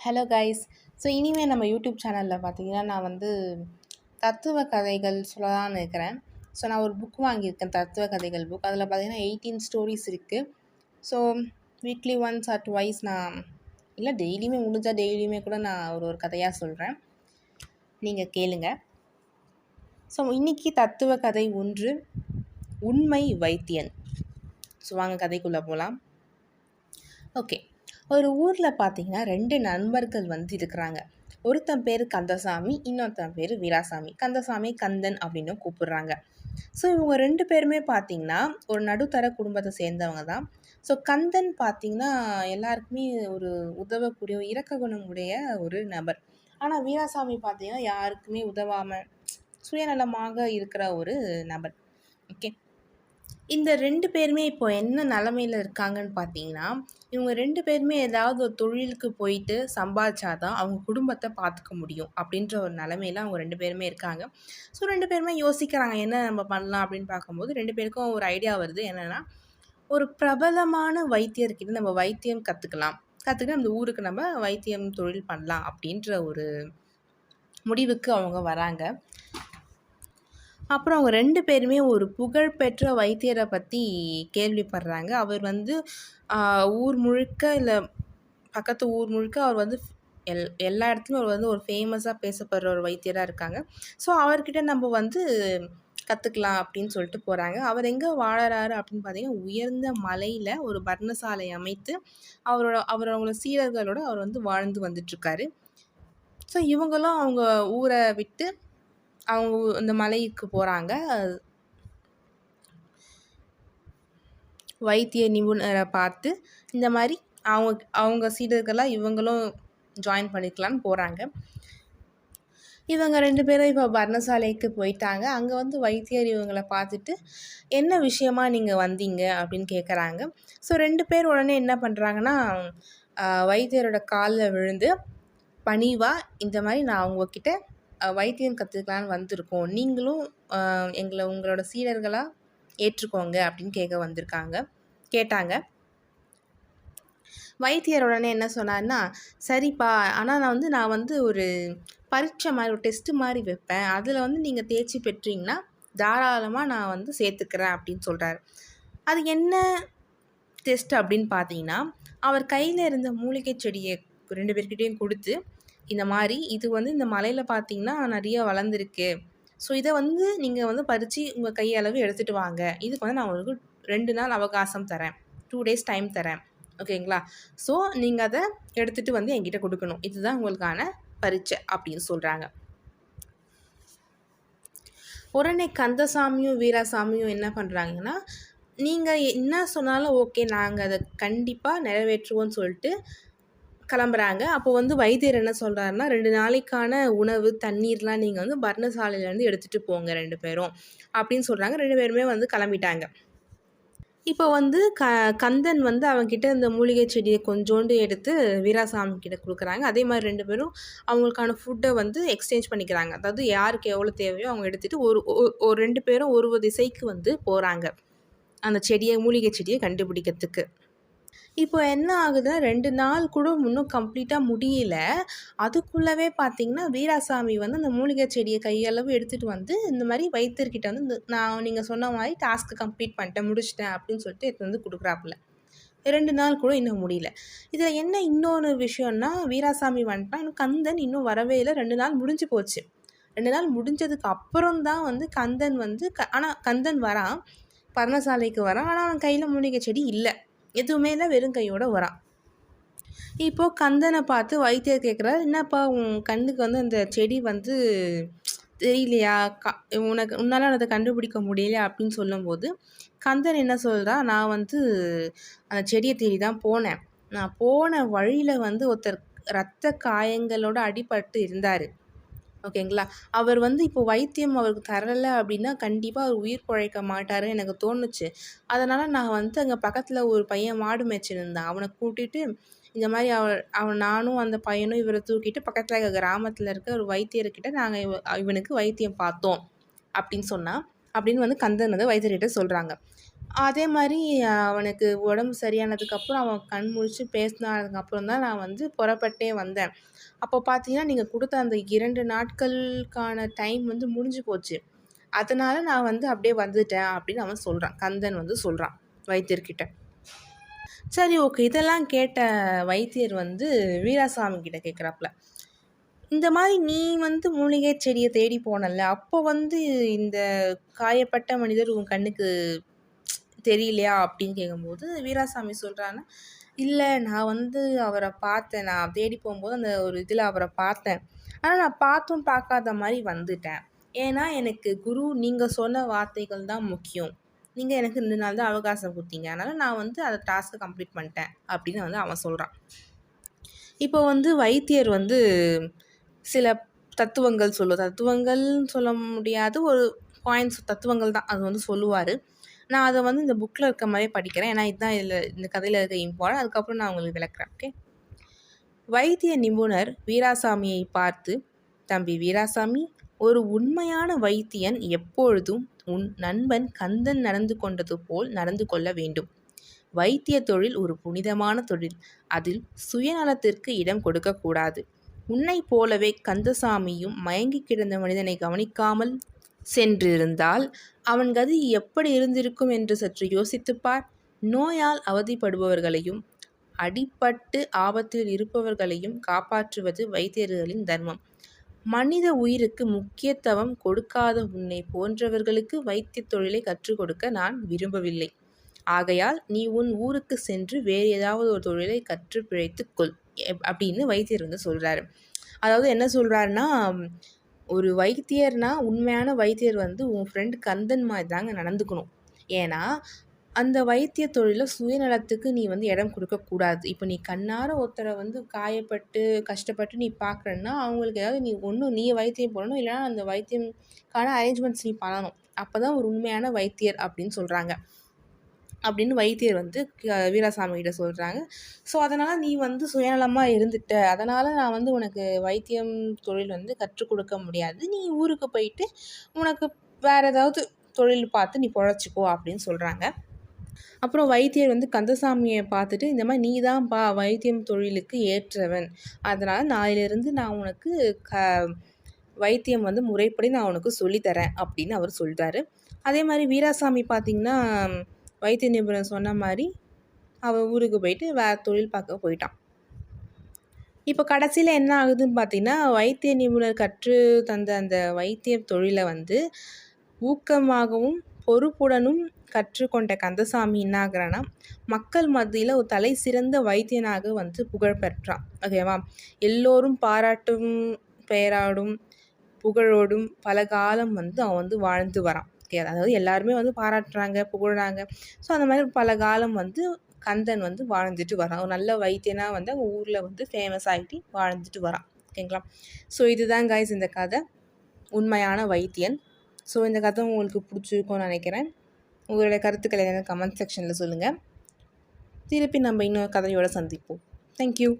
Hello guys so இனிமேல் நம்ம YouTube சேனலில் பார்த்தீங்கன்னா நான் வந்து தத்துவ கதைகள் சொல்லலான்னு இருக்கிறேன் ஸோ நான் ஒரு புக் வாங்கியிருக்கேன் தத்துவ கதைகள் புக் அதில் பார்த்தீங்கன்னா எயிட்டீன் ஸ்டோரிஸ் இருக்குது so weekly once or twice நான் இல்லை டெய்லியுமே முடிஞ்சால் டெய்லியுமே கூட நான் ஒரு ஒரு கதையாக சொல்கிறேன் நீங்கள் கேளுங்க. ஸோ இன்றைக்கி தத்துவ கதை ஒன்று உண்மை வைத்தியன். ஸோ வாங்க கதைக்குள்ளே போகலாம் ஓகே ஒரு ஊரில் பார்த்தீங்கன்னா ரெண்டு நண்பர்கள் வந்து இருக்கிறாங்க. ஒருத்தன் பேர் கந்தசாமி இன்னொருத்தன் பேர் வீராசாமி. கந்தசாமி கந்தன் அப்படின்னு கூப்பிடுறாங்க. ஸோ இவங்க ரெண்டு பேருமே பார்த்தீங்கன்னா ஒரு நடுத்தர குடும்பத்தை சேர்ந்தவங்க தான். ஸோ கந்தன் பார்த்தீங்கன்னா எல்லாருக்குமே ஒரு உதவக்கூடிய இரக்க குணம் உடைய ஒரு நபர். ஆனால் வீராசாமி பார்த்தீங்கன்னா யாருக்குமே உதவாமல் சுயநலமாக இருக்கிற ஒரு நபர். ஓகே இந்த ரெண்டு பேருமே இப்போ என்ன நிலமையில் இருக்காங்கன்னு பார்த்தீங்கன்னா இவங்க ரெண்டு பேருமே ஏதாவது ஒரு தொழிலுக்கு போயிட்டு சம்பாதிச்சாதான் அவங்க குடும்பத்தை பார்த்துக்க முடியும் அப்படின்ற ஒரு நிலமையில அவங்க ரெண்டு பேருமே இருக்காங்க. ஸோ ரெண்டு பேருமே யோசிக்கிறாங்க என்ன நம்ம பண்ணலாம் அப்படின்னு பார்க்கும்போது ரெண்டு பேருக்கும் ஒரு ஐடியா வருது. என்னென்னா ஒரு பிரபலமான வைத்தியர்கிட்ட நம்ம வைத்தியம் கற்றுக்கலாம் கற்றுக்கிட்டு அந்த ஊருக்கு நம்ம வைத்தியம் தொழில் பண்ணலாம் அப்படின்ற ஒரு முடிவுக்கு அவங்க வராங்க. அப்புறம் அவங்க ரெண்டு பேருமே ஒரு புகழ்பெற்ற வைத்தியரை பற்றி கேள்விப்படுறாங்க. அவர் வந்து ஊர் முழுக்க இல்லை பக்கத்து ஊர் முழுக்க அவர் வந்து எல் எல்லா இடத்துலையும் அவர் வந்து ஒரு ஃபேமஸாக பேசப்படுற ஒரு வைத்தியராக இருக்காங்க. ஸோ அவர்கிட்ட நம்ம வந்து கற்றுக்கலாம் அப்படின்னு சொல்லிட்டு போகிறாங்க அவர் எங்கே வாழறாரு அப்படின்னு பார்த்தீங்கன்னா உயர்ந்த மலையில் ஒரு பர்ணசாலை அமைத்து அவரோட அவரோட சீடர்களோடு அவர் வந்து வாழ்ந்து வந்துட்டுருக்காரு ஸோ இவங்களும் அவங்க ஊரை விட்டு அவங்க அந்த மலைக்கு போகிறாங்க வைத்திய நிபுணரை பார்த்து இந்த மாதிரி அவங்க அவங்க சீடர்களாக இவங்களும் ஜாயின் பண்ணிக்கலான்னு போகிறாங்க இவங்க ரெண்டு பேரும் இப்போ பர்ணசாலைக்கு போயிட்டாங்க. அங்கே வந்து வைத்தியர் இவங்களை பார்த்துட்டு என்ன விஷயமா நீங்கள் வந்தீங்க? அப்படின்னு கேட்குறாங்க ஸோ ரெண்டு பேர் உடனே என்ன பண்ணுறாங்கன்னா வைத்தியரோட காலில் விழுந்து பணிவாக இந்த மாதிரி நான் அவங்கக்கிட்ட வைத்தியம் கற்றுக்கலான்னு வந்திருக்கோம். நீங்களும் எங்களை உங்களோட சீடர்களாக ஏற்றுக்கோங்க அப்படின்னு கேட்க வந்திருக்காங்க. கேட்டாங்க. வைத்தியர் உடனே என்ன சொன்னார்னா சரிப்பா ஆனால் நான் வந்து நான் வந்து ஒரு பரீட்சை மாதிரி ஒரு டெஸ்ட்டு மாதிரி வைப்பேன். அதில் வந்து நீங்கள் தேர்ச்சி பெற்றீங்கன்னா தாராளமாக நான் வந்து சேர்த்துக்கிறேன் அப்படின்னு சொல்கிறாரு அது என்ன டெஸ்ட் அப்படின்னு பார்த்தீங்கன்னா அவர் கையில் இருந்த மூலிகை செடியை ரெண்டு பேர்கிட்டையும் கொடுத்து இந்த மாதிரி இது வந்து இந்த மலையில் பார்த்தீங்கன்னா நிறைய வளர்ந்துருக்கு. ஸோ இதை வந்து நீங்கள் வந்து பறித்து உங்கள் கையளவு எடுத்துகிட்டு வாங்க. இதுக்கு வந்து நான் உங்களுக்கு ரெண்டு நாள் அவகாசம் தரேன். டூ டேஸ் டைம் தரேன். ஓகேங்களா? ஸோ நீங்கள் அதை எடுத்துகிட்டு வந்து என்கிட்ட கொடுக்கணும். இதுதான் உங்களுக்கான பரீட்சை அப்படின்னு சொல்கிறாங்க உடனே கந்தசாமியும் வீராசாமியும் என்ன பண்ணுறாங்கன்னா நீங்கள் என்ன சொன்னாலும் ஓகே நாங்கள் அதை கண்டிப்பாக நிறைவேற்றுவோம்னு சொல்லிட்டு கிளம்புறாங்க. அப்போ வந்து வைத்தியர் என்ன சொல்கிறாருன்னா ரெண்டு நாளைக்கான உணவு தண்ணீர்லாம் நீங்கள் வந்து பர்ணசாலையிலேருந்து எடுத்துகிட்டு போங்க ரெண்டு பேரும். அப்படின்னு சொல்கிறாங்க ரெண்டு பேருமே வந்து கிளம்பிட்டாங்க. இப்போ வந்து க கந்தன் வந்து அவங்கக்கிட்ட இந்த மூலிகை செடியை கொஞ்சோண்டு எடுத்து வீராசாமி கிட்ட கொடுக்குறாங்க. அதே மாதிரி ரெண்டு பேரும் அவங்களுக்கான ஃபுட்டை வந்து எக்ஸ்சேஞ்ச் பண்ணிக்கிறாங்க. அதாவது யாருக்கு எவ்வளோ தேவையோ அவங்க எடுத்துகிட்டு ஒரு ஒரு ரெண்டு பேரும் ஒரு திசைக்கு வந்து போகிறாங்க அந்த செடியை மூலிகை செடியை கண்டுபிடிக்கிறதுக்கு. இப்போ என்ன ஆகுதுன்னா ரெண்டு நாள் கூட இன்னும் கம்ப்ளீட்டாக முடியல. அதுக்குள்ளவே பார்த்தீங்கன்னா வீராசாமி வந்து அந்த மூலிகை செடியை கையளவு எடுத்துகிட்டு வந்து இந்த மாதிரி வைத்தியர்கிட்ட வந்து இந்த நான் நீங்கள் சொன்ன மாதிரி டாஸ்க் கம்ப்ளீட் பண்ணிட்டேன் முடிச்சிட்டேன் அப்படின்னு சொல்லிட்டு எடுத்து வந்து கொடுக்குறாப்புல. ரெண்டு நாள் கூட இன்னும் முடியல. இதில் என்ன இன்னொரு விஷயம்னா வீராசாமி வந்துட்டான் இன்னும் கந்தன் இன்னும் வரவே இல்லை. ரெண்டு நாள் முடிஞ்சு போச்சு. ரெண்டு நாள் முடிஞ்சதுக்கு அப்புறம் தான் வந்து கந்தன் வந்து க ஆனால் கந்தன் வரான். பர்ணசாலைக்கு வரான். ஆனால் அவன் கையில் மூலிகை செடி இல்லை. எதுவுமே இல்லை வெறும் கையோட வரான் இப்போது கந்தனை பார்த்து வைத்தியர் கேட்குறாரு என்னப்பா உன் கண்ணுக்கு வந்து அந்த செடி வந்து தெரியலையா? க உனக்கு உன்னால் அதை கண்டுபிடிக்க முடியல அப்படின்னு சொல்லும்போது கந்தன் என்ன சொல்கிறா நான் வந்து அந்த செடியை தேடி தான் போனேன். நான் போன வழியில் வந்து ஒருத்தர் ரத்த காயங்களோட அடிபட்டு இருந்தார். ஓகேங்களா? அவர் வந்து இப்போ வைத்தியம் அவருக்கு தரலை அப்படின்னா கண்டிப்பாக அவர் உயிர் பிழைக்க மாட்டாருன்னு எனக்கு தோணுச்சு. அதனால் நான் வந்து அங்கே பக்கத்தில் ஒரு பையன் மாடு மேய்ச்சிருந்தேன். அவனை கூட்டிகிட்டு இந்த மாதிரி அவன் அவன் நானும் அந்த பையனும் இவரை தூக்கிட்டு பக்கத்தில் கிராமத்தில் இருக்க ஒரு வைத்தியர்கிட்ட நாங்கள் இவ இவனுக்கு வைத்தியம் பார்த்தோம் அப்படின்னு சொன்னால் அப்படின்னு வந்து கந்தன் வந்து வைத்தியர்கிட்ட சொல்கிறாங்க அதே மாதிரி அவனுக்கு உடம்பு சரியானதுக்கப்புறம் அவன் கண் முழிச்சு பேசினதுக்கப்புறம் தான் நான் வந்து புறப்பட்டே வந்தேன். அப்போ பார்த்தீங்கன்னா நீங்கள் கொடுத்த அந்த இரண்டு நாட்களுக்கான டைம் வந்து முடிஞ்சு போச்சு. அதனால் நான் வந்து அப்படியே வந்துட்டேன் அப்படின்னு அவன் சொல்கிறான் கந்தன் வந்து சொல்கிறான் வைத்தியர்கிட்ட. சரி ஓகே. இதெல்லாம் கேட்ட வைத்தியர் வந்து வீராசாமி கிட்ட கேட்குறாப்புல இந்த மாதிரி நீ வந்து மூலிகை செடியை தேடி போனல அப்போ வந்து இந்த காயப்பட்ட மனிதர் உன் கண்ணுக்கு தெரியலையா அப்படின்னு கேட்கும்போது வீராசாமி சொல்கிறான்னா இல்லை நான் வந்து அவரை பார்த்தேன். நான் தேடி போகும்போது அந்த ஒரு இதில் அவரை பார்த்தேன். ஆனால் நான் பார்த்தும் பார்க்காத மாதிரி வந்துட்டேன். ஏன்னா எனக்கு குரு நீங்கள் சொன்ன வார்த்தைகள் தான் முக்கியம். நீங்கள் எனக்கு ரெண்டு நாள் தான் அவகாசம் கொடுத்தீங்க. அதனால் நான் வந்து அதை டாஸ்க்கை கம்ப்ளீட் பண்ணிட்டேன் அப்படின்னு வந்து அவன் சொல்கிறான் இப்போ வந்து வைத்தியர் வந்து சில தத்துவங்கள் சொல்லுவோம் தத்துவங்கள்னு சொல்ல முடியாது. ஒரு பாயிண்ட்ஸ் தத்துவங்கள் தான் அது வந்து சொல்லுவார். நான் அதை வந்து இந்த புக்கில் இருக்க மாதிரியே படிக்கிறேன். ஏன்னா இதுதான் இதில் இந்த கதையில் இருக்க இம்பார்ட்டன் அதுக்கப்புறம் நான் உங்களுக்கு விளக்குறேன் ஓகே வைத்திய நிபுணர் வீராசாமியை பார்த்து தம்பி வீராசாமி ஒரு உண்மையான வைத்தியன் எப்பொழுதும் உன் நண்பன் கந்தன் நடந்து கொண்டது போல் நடந்து கொள்ள வேண்டும். வைத்திய தொழில் ஒரு புனிதமான தொழில். அதில் சுயநலத்திற்கு இடம் கொடுக்கக்கூடாது உன்னை போலவே கந்தசாமியும் மயங்கி கிடந்த மனிதனை கவனிக்காமல் சென்றிருந்தால் அவன் கதி எப்படி இருந்திருக்கும் என்று சற்று யோசித்துப்பார். நோயால் அவதிப்படுபவர்களையும் அடிப்பட்டு ஆபத்தில் இருப்பவர்களையும் காப்பாற்றுவது வைத்தியர்களின் தர்மம். மனித உயிருக்கு முக்கியத்துவம் கொடுக்காத உன்னை போன்றவர்களுக்கு வைத்திய தொழிலை கற்றுக் கொடுக்க நான் விரும்பவில்லை. ஆகையால் நீ உன் ஊருக்கு சென்று வேறு ஏதாவது ஒரு தொழிலை கற்று பிழைத்து கொள் அப்படின்னு வைத்தியர் வந்து சொல்கிறாரு அதாவது என்ன சொல்கிறாருன்னா ஒரு வைத்தியர்னா உண்மையான வைத்தியர் வந்து உன் ஃப்ரெண்டு கந்தன் மாதிரி தாங்க நடந்துக்கணும். ஏன்னா அந்த வைத்திய தொழிலில் சுயநலத்துக்கு நீ வந்து இடம் கொடுக்கக்கூடாது இப்போ நீ கண்ணார ஒருத்தரை வந்து காயப்பட்டு கஷ்டப்பட்டு நீ பார்க்குறன்னா அவங்களுக்கு ஏதாவது நீ ஒன்றும் நீ வைத்தியம் போடணும் இல்லைனா அந்த வைத்தியம்கான அரேஞ்ச்மெண்ட்ஸ் நீ பண்ணணும். அப்போ தான் ஒரு உண்மையான வைத்தியர் அப்படின்னு சொல்கிறாங்க அப்படின்னு வைத்தியர் வந்து வீராசாமி கிட்ட சொல்கிறாங்க ஸோ அதனால் நீ வந்து சுயநலமாக இருந்துட்ட. அதனால் நான் வந்து உனக்கு வைத்தியம் தொழில் வந்து கற்றுக் கொடுக்க முடியாது. நீ ஊருக்கு போயிட்டு உனக்கு வேறு ஏதாவது தொழில் பார்த்து நீ பொழைச்சிக்கோ அப்படின்னு சொல்கிறாங்க அப்புறம் வைத்தியர் வந்து கந்தசாமியை பார்த்துட்டு இந்த மாதிரி நீ தான் பா வைத்தியம் தொழிலுக்கு ஏற்றவன். அதனால் நாளிலிருந்து நான் உனக்கு க வைத்தியம் வந்து முறைப்படி நான் உனக்கு சொல்லித்தரேன். அப்படின்னு அவர் சொல்கிறாரு அதே மாதிரி வீராசாமி பார்த்திங்கன்னா வைத்திய நிபுணர் சொன்ன மாதிரி அவள் ஊருக்கு போயிட்டு வேறு தொழில் பார்க்க போயிட்டான் இப்போ கடைசியில் என்ன ஆகுதுன்னு பார்த்தீங்கன்னா வைத்திய நிபுணர் கற்று தந்த அந்த வைத்திய தொழிலை வந்து ஊக்கமாகவும் பொறுப்புடனும் கற்றுக்கொண்ட கந்தசாமி என்ன ஆகுறான்னா மக்கள் மத்தியில் ஒரு தலை சிறந்த வைத்தியனாக வந்து புகழ் பெற்றான் ஓகேவா? எல்லோரும் பாராட்டும் பெயராடும் புகழோடும் பல காலம் வந்து அவன் வந்து வாழ்ந்து வரான். அதாவது எல்லாருமே வந்து பாராட்டுறாங்க புகழ்றாங்க. ஸோ அந்த மாதிரி பல காலம் வந்து கந்தன் வந்து வாழ்ந்துட்டு வரான். ஒரு நல்ல வைத்தியனாக வந்து அவங்க ஊரில் வந்து ஃபேமஸ் ஆகிட்டு வாழ்ந்துட்டு வரான். ஓகேங்களா ஸோ இதுதான் காய்ஸ் இந்த கதை. உண்மையான வைத்தியன். ஸோ இந்த கதை உங்களுக்கு பிடிச்சிருக்கும்னு நினைக்கிறேன். உங்களுடைய கருத்துக்களை எனக்கு கமெண்ட் செக்ஷனில் சொல்லுங்கள் திருப்பி நம்ம இன்னொரு கதையோடு சந்திப்போம். தேங்க்யூ